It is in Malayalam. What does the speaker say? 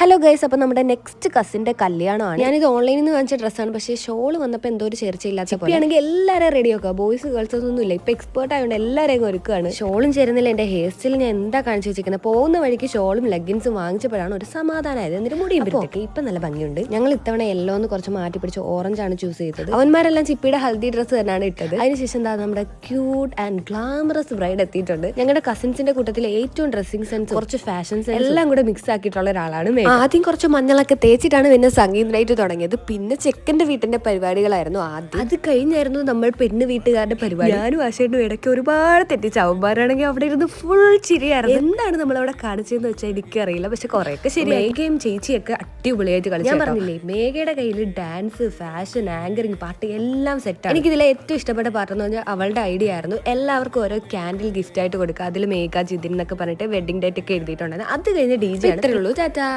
ഹലോ ഗൈസ് അപ്പോൾ നമ്മുടെ നെക്സ്റ്റ് കസിന്റെ കല്യാണമാണ്. ഞാനിത് ഓൺലൈനിൽ നിന്ന് വാങ്ങിച്ച ഡ്രസ്സാണ്. പക്ഷേ ഷോൾ വന്നപ്പോൾ എന്തോ ഒരു ചേർച്ചയില്ലാത്ത ആണെങ്കിൽ എല്ലാവരും റെഡി ആക്കുക. ബോയ്സ് ഗേൾസ് ഒന്നും ഇല്ല ഇപ്പൊ എക്സ്പേർട്ട് ആയതുകൊണ്ട് എല്ലാവരെയും ഒരുക്കുകയാണ് ഷോളും ചേരുന്നില്ല. എന്റെ ഹെയർ സ്റ്റൈൽ ഞാൻ എന്താ കാണിച്ചു വെച്ചിരിക്കുന്നത്? പോകുന്ന വഴിക്ക് ഷോളും ലെഗിൻസും വാങ്ങിച്ചപ്പോഴാണ് ഒരു സമാധാനമായത് എന്നിട്ട് മുടിയും പിടിച്ചിട്ട്. ഇപ്പൊ നല്ല ഭംഗിയുണ്ട്. ഞങ്ങൾ ഇത്തവണ യെല്ലോ എന്ന് കുറച്ച് മാറ്റി പിടിച്ച് ഓറഞ്ച് ആണ് ചൂസ് ചെയ്തത്. അവന്മാരെല്ലാം ചിപ്പിയുടെ ഹൽദി ഡ്രസ്സ് തന്നെയാണ് ഇട്ടത്. അതിനുശേഷം എന്താ നമ്മുടെ ക്യൂട്ട് ആൻഡ് ഗ്ലാമറസ് ബ്രൈഡ് എത്തിയിട്ടുണ്ട്. ഞങ്ങളുടെ കസിൻസിന്റെ കൂട്ടത്തിൽ ഏറ്റവും ഡ്രസ്സിംഗ് സെൻസ് കുറച്ച് ഫാഷൻ സെൻസ് എല്ലാം കൂടെ മിക്സ് ആക്കിയിട്ടുള്ള ഒരാളാണ്. ആദ്യം കുറച്ച് മഞ്ഞളൊക്കെ തേച്ചിട്ടാണ് പിന്നെ സംഗീത നൈറ്റ് തുടങ്ങിയത്. പിന്നെ ചെക്കന്റെ വീട്ടിന്റെ പരിപാടികളായിരുന്നു ആദ്യം. അത് കഴിഞ്ഞായിരുന്നു നമ്മൾ പെണ്ണ് വീട്ടുകാരുടെ പരിപാടി. ഞാനും ആശയുടെ ഇടയ്ക്ക് ഒരുപാട് തെറ്റിച്ച് അവന്മാരാണെങ്കിൽ അവിടെ ഇരുന്ന് ഫുൾ ചിരിയായിരുന്നു. എന്താണ് നമ്മൾ അവിടെ കാണിച്ചതെന്ന് വെച്ചാൽ എനിക്കറിയില്ല. പക്ഷെ കുറെയൊക്കെ ശരി മേഘയും ചേച്ചിയൊക്കെ അടിപൊളിയായിട്ട് കളിച്ചു ഞാൻ പറഞ്ഞില്ലേ മേഘയുടെ കയ്യിൽ ഡാൻസ് ഫാഷൻ ആങ്കറിങ് പാട്ട് എല്ലാം സെറ്റാണ് എനിക്ക് ഇതിലെ ഏറ്റവും ഇഷ്ടപ്പെട്ട പാട്ട് എന്ന് പറഞ്ഞാൽ അവളുടെ ഐഡിയ ആയിരുന്നു. എല്ലാവർക്കും ഓരോ ക്യാൻഡിൽ ഗിഫ്റ്റ് ആയിട്ട് കൊടുക്കുക. അതിൽ മേഘ ജിതിൻ എന്നൊക്കെ പറഞ്ഞിട്ട് വെഡിങ് ഡേറ്റ് ഒക്കെ എഴുതിയിട്ടുണ്ടായിരുന്നു. അത് കഴിഞ്ഞ് ഡി ജെ ഉള്ളൂ ചാറ്റാ ടാറ്റാ.